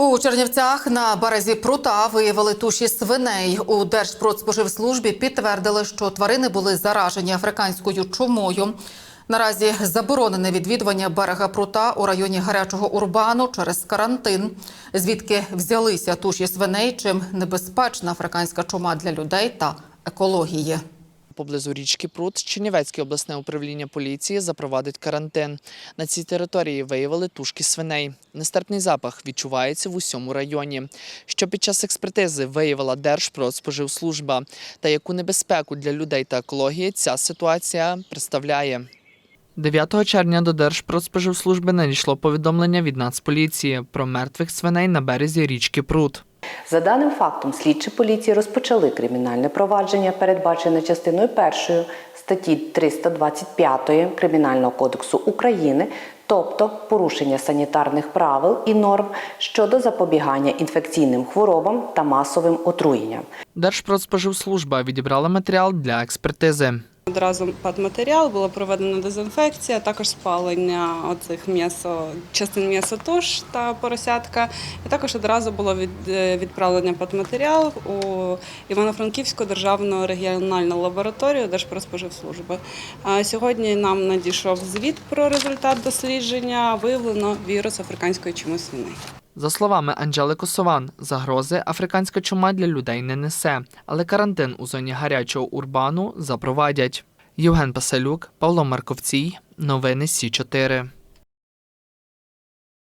У Чернівцях на березі прута виявили туші свиней. У Держпродспоживслужбі підтвердили, що тварини були заражені африканською чумою. Наразі заборонене відвідування берега прута у районі гарячого урбану через карантин. Звідки взялися туші свиней, чим небезпечна африканська чума для людей та екології. Поблизу річки Прут Чернівецьке обласне управління поліції запровадить карантин. На цій території виявили тушки свиней. Нестерпний запах відчувається в усьому районі. Що під час експертизи виявила Держпродспоживслужба та яку небезпеку для людей та екології ця ситуація представляє. 9 червня до Держпродспоживслужби надійшло повідомлення від Нацполіції про мертвих свиней на березі річки Прут. За даним фактом, слідчі поліції розпочали кримінальне провадження, передбачене частиною першої статті 325 Кримінального кодексу України, тобто порушення санітарних правил і норм щодо запобігання інфекційним хворобам та масовим отруєнням. Держпродспоживслужба відібрала матеріал для експертизи. Одразу матеріал була проведена дезінфекція, також спалення оцих м'ясо, частин м'ясотуш та поросятка. І також одразу було від, е, відправлення матеріал у Івано-Франківську державну регіональну лабораторію Держпродспоживслужби. Сьогодні нам надійшов звіт про результат дослідження. Виявлено вірус африканської чуми свиней. За словами Анжели Косован, загрози африканська чума для людей не несе, але карантин у зоні гарячого урбану запровадять. Євген Паселюк, Павло Марковцій. Новини Сі 4